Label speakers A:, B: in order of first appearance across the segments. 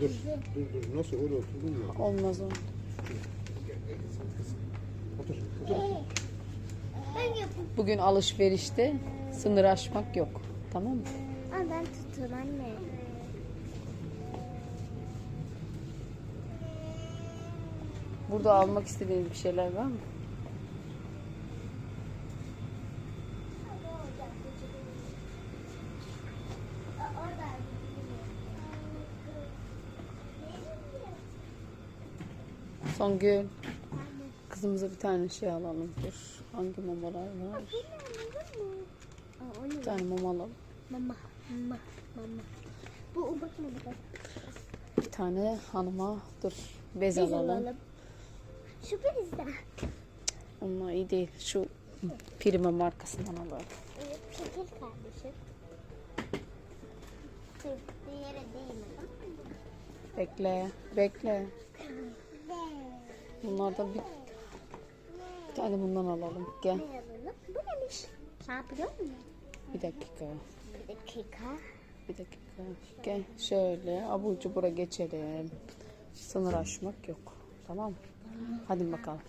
A: Dur, dur, dur. Nasıl oraya oturdun ya?
B: Olmaz o.
A: Otur, otur.
C: Ben yapayım.
B: Bugün alışverişte sınır aşmak yok. Tamam mı?
C: Aa, ben tutun anne.
B: Burada almak istediğiniz bir şeyler var mı? Songül. Kızımıza bir tane şey alalım. Dur. Hangi mamalar var? Bir tane mama alalım.
C: Mama, mama, mama. Bu bakma bakın.
B: Bir tane hanıma dur. Bez
C: Biz
B: alalım.
C: alalım. Şu bizden.
B: Onlar iyi değil. Şu Prima markasından alalım.
C: Evet, çekil kardeşim. Dur, yere değme.
B: Bekle. Bekle. Bunlardan bir, bir tane bundan alalım. Gel.
C: Ne? Bu neymiş? Sen yapıyor musun?
B: Bir dakika.
C: Bir dakika.
B: Bir dakika. Gel şöyle abur cubura geçelim. Sınır aşmak yok. Tamam mı? Hadi bakalım.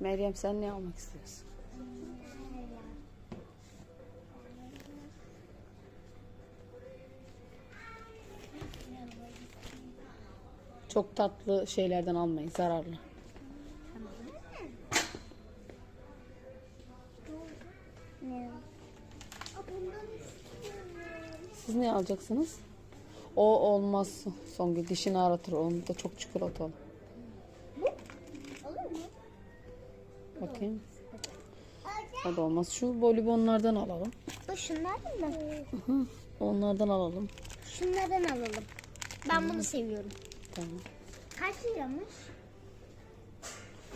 B: Meryem sen ne almak istiyorsun? Çok tatlı şeylerden almayın. Zararlı. Siz ne alacaksınız? O olmaz. Songül dişini ağrıtır. Onu da çok çikolata al.
C: Olur mu?
B: Bakayım. O da olmaz. Şu bolibonlardan alalım.
C: Bu şunlardan mı?
B: Hı, Onlardan alalım.
C: Şunlardan alalım. Ben bunu seviyorum.
B: Tamam.
C: Kaç liramış?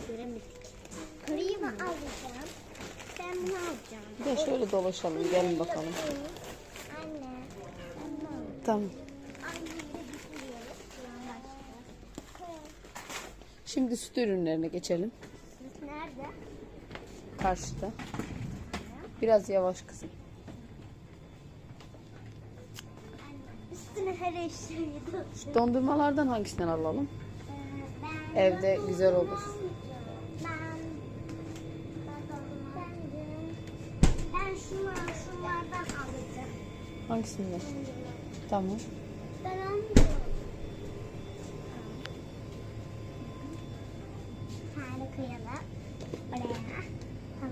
C: Göremedik. Mı alacağım? Ben bunu alacağım.
B: De şöyle dolaşalım. Gelin bakalım.
C: Anne.
B: Tamam.
C: Bitiriyoruz. Başka.
B: Şimdi süt ürünlerine geçelim.
C: Siz nerede?
B: Karşıda. Biraz yavaş kızım.
C: her eşliği
B: Dondurmalardan hangisinden alalım?
C: Ee, ben
B: Evde güzel olur.
C: Ben, ben şunlar, şunlardan alacağım.
B: Hangisinden? Tamam. Ben onu Harika yalan.